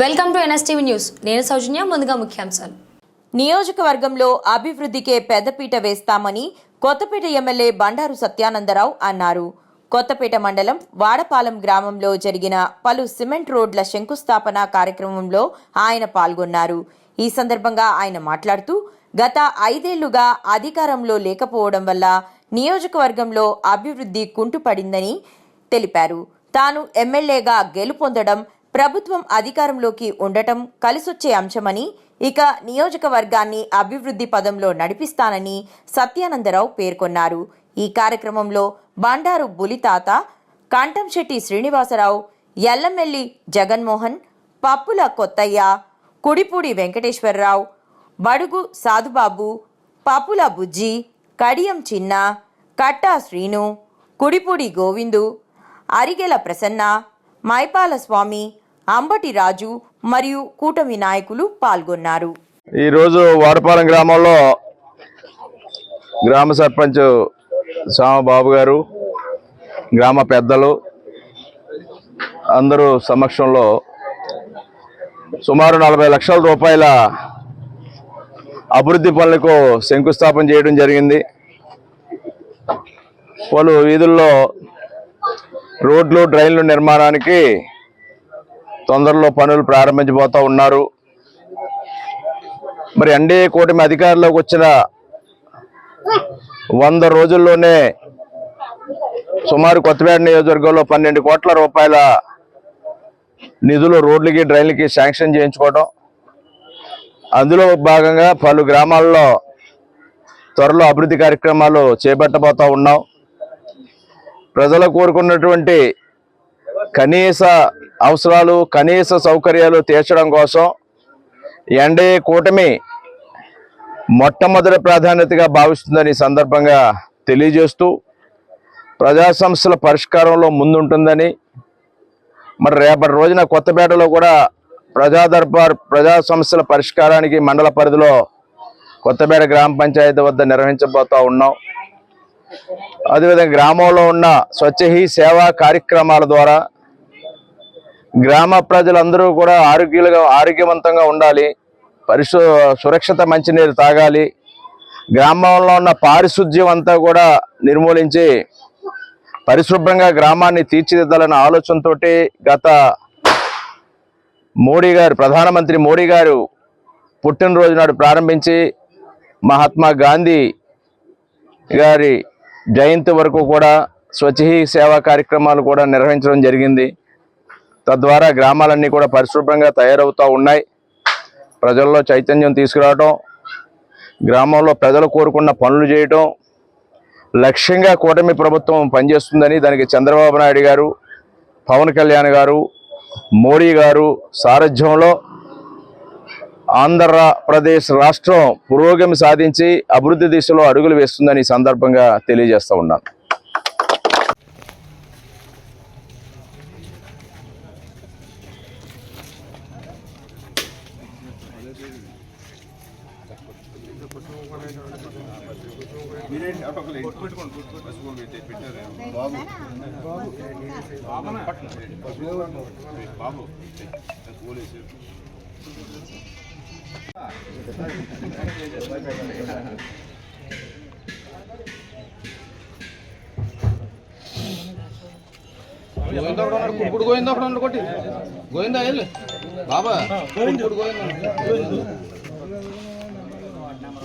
Welcome to NSTV news నేను సౌజన్య ముందుగా ముఖ్యాంశాలు. నియోజకవర్గంలో అభివృద్ధికే పెద్దపీట వేస్తామని కొత్తపేట ఎమ్మెల్యే బండారు సత్యానందరావు అన్నారు. కొత్తపేట మండలం వాడపాలెం గ్రామంలో జరిగిన పలు సిమెంట్ రోడ్ల శంకుస్థాపన కార్యక్రమంలో ఆయన పాల్గొన్నారు. ఈ సందర్భంగా ఆయన మాట్లాడుతూ గత ఐదేళ్ళుగా అధికారంలో లేకపోవడం వల్ల నియోజకవర్గంలో అభివృద్ధి కుంటుపడిందని తెలిపారు. తాను ఎమ్మెల్యేగా గెలుపొందడం ప్రభుత్వం అధికారంలోకి ఉండటం కలిసొచ్చే అంశమని ఇక నియోజకవర్గాన్ని అభివృద్ధి పదంలో నడిపిస్తానని సత్యానందరావు పేర్కొన్నారు. ఈ కార్యక్రమంలో బండారు బులితాత కంఠంశెట్టి శ్రీనివాసరావు ఎల్లమెల్లి జగన్మోహన్ పప్పుల కొత్తయ్య కుడిపూడి వెంకటేశ్వరరావు బడుగు సాధుబాబు పప్పుల బుజ్జి కడియం చిన్న కట్టా శ్రీను కుడిపూడి గోవిందు అరిగెల ప్రసన్న మైపాల స్వామి అంబటి రాజు మరియు కూటమి నాయకులు పాల్గొన్నారు. ఈరోజు వాడపాలెం గ్రామంలో గ్రామ సర్పంచ్ సామబాబు గారు గ్రామ పెద్దలు అందరూ సమక్షంలో సుమారు నలభై లక్షల రూపాయల అభివృద్ధి పనులకు శంకుస్థాపన చేయడం జరిగింది. పలు వీధుల్లో రోడ్లు డ్రైన్లు నిర్మాణానికి తొందరలో పనులు ప్రారంభించబోతూ ఉన్నారు. మరి ఎన్డీఏ కూటమి అధికారంలోకి వచ్చిన వంద రోజుల్లోనే సుమారు కొత్తపేట నియోజకవర్గంలో పన్నెండు కోట్ల రూపాయల నిధులు రోడ్లకి డ్రైన్లకి శాంక్షన్ చేయించుకోవడం. అందులో భాగంగా పలు గ్రామాల్లో త్వరలో అభివృద్ధి కార్యక్రమాలు చేపట్టబోతా ఉన్నాం. ప్రజలు కోరుకున్నటువంటి కనీస అవసరాలు కనీస సౌకర్యాలు తీర్చడం కోసం ఎన్డీఏ కూటమి మొట్టమొదటి ప్రాధాన్యతగా భావిస్తుందని సందర్భంగా తెలియజేస్తూ ప్రజా సమస్యల పరిష్కారంలో ముందుంటుందని మరి రేపటి రోజున కొత్తపేటలో కూడా ప్రజా దర్బార్ ప్రజా సమస్యల పరిష్కారానికి మండల పరిధిలో కొత్తపేట గ్రామ పంచాయతీ వద్ద నిర్వహించబోతూ ఉన్నాం. అదేవిధంగా గ్రామంలో ఉన్న స్వచ్ఛ హీ సేవా కార్యక్రమాల ద్వారా గ్రామ ప్రజలందరూ కూడా ఆరోగ్యాలుగా ఆరోగ్యవంతంగా ఉండాలి. పరిశు సురక్షిత మంచినీరు తాగాలి. గ్రామంలో ఉన్న పారిశుద్ధ్యం అంతా కూడా నిర్మూలించి పరిశుభ్రంగా గ్రామాన్ని తీర్చిదిద్దాలన్న ఆలోచనతోటి గత మోడీ గారు ప్రధానమంత్రి మోడీ గారు పుట్టినరోజు నాడు ప్రారంభించి మహాత్మా గాంధీ గారి జయంతి వరకు కూడా స్వచ్ఛ సేవా కార్యక్రమాలు కూడా నిర్వహించడం జరిగింది. తద్వారా గ్రామాలన్నీ కూడా పరిశుభ్రంగా తయారవుతూ ఉన్నాయి. ప్రజల్లో చైతన్యం తీసుకురావటం గ్రామంలో ప్రజలు కోరుకున్న పనులు చేయటం లక్ష్యంగా కూటమి ప్రభుత్వం పనిచేస్తుందని దానికి చంద్రబాబు నాయుడు గారు పవన్ కళ్యాణ్ గారు మోడీ గారు సారథ్యంలో ఆంధ్రప్రదేశ్ రాష్ట్రం పురోగమి సాధించి అభివృద్ధి దిశలో అడుగులు వేస్తుందని సందర్భంగా తెలియజేస్తూ ఉన్నాను. గోవింద ఒకడు ఉన్నాడు కుప్పుడు గోవింద కొట్టి గోవింద బాబా